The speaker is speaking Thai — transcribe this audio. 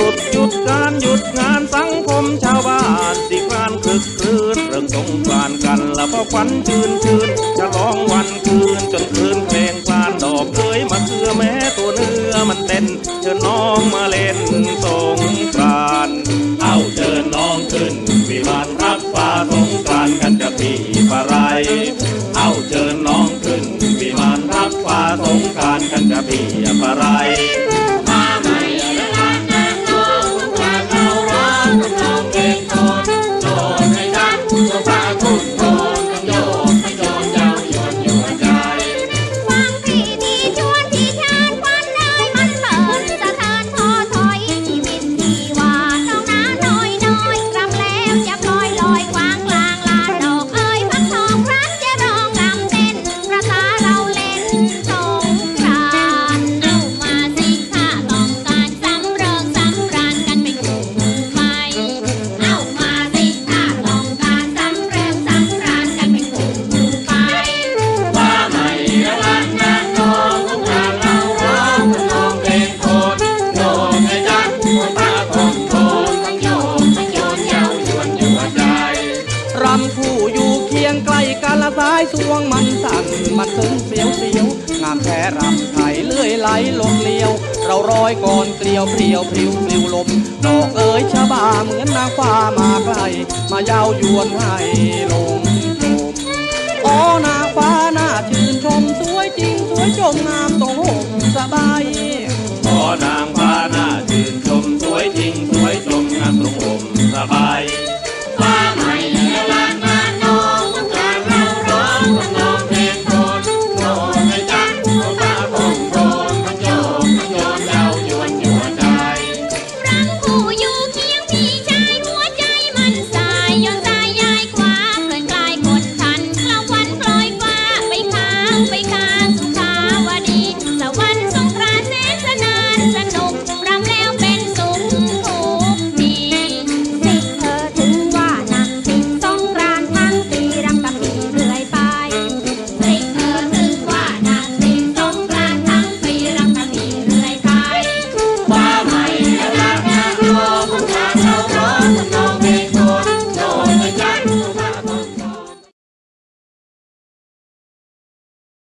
รุดหยุดการหยุดงานสังคมชาวบ้านสิงานคึกคืนเรื่องสงกรานกันแล้วอควันชื่นชื่นฉลองวันคืนจนคืนเพลงคลานดอกเคยมาเคือแม้ตัวเนื้อมันเต้นเชิญน้องมาเล่นสงกรานเอาเชิญน้องขึ้นวิมานรักฟ้าสงกรานกันจะปีปะไรเอาเชิญน้องขึ้นวิมานรักฟ้าสงกรานกันจะปีปะไร รำผู้อยู่เคียงใกล้กันละสายสวงมันสั่นมันถึงเสียวเสียวงามแท้รำไทยเลื่อยไหลลมเลียว เราร้อยก่อนเกลียวเพลียวพริ้วปลิวลมดอกเอ๋ยชะบาเหมือนนางฟ้ามาไกลมาเย้ายวนให้ลมอ๋อนางฟ้าหน่าชื่นชมสวยจริงสวยชมงาม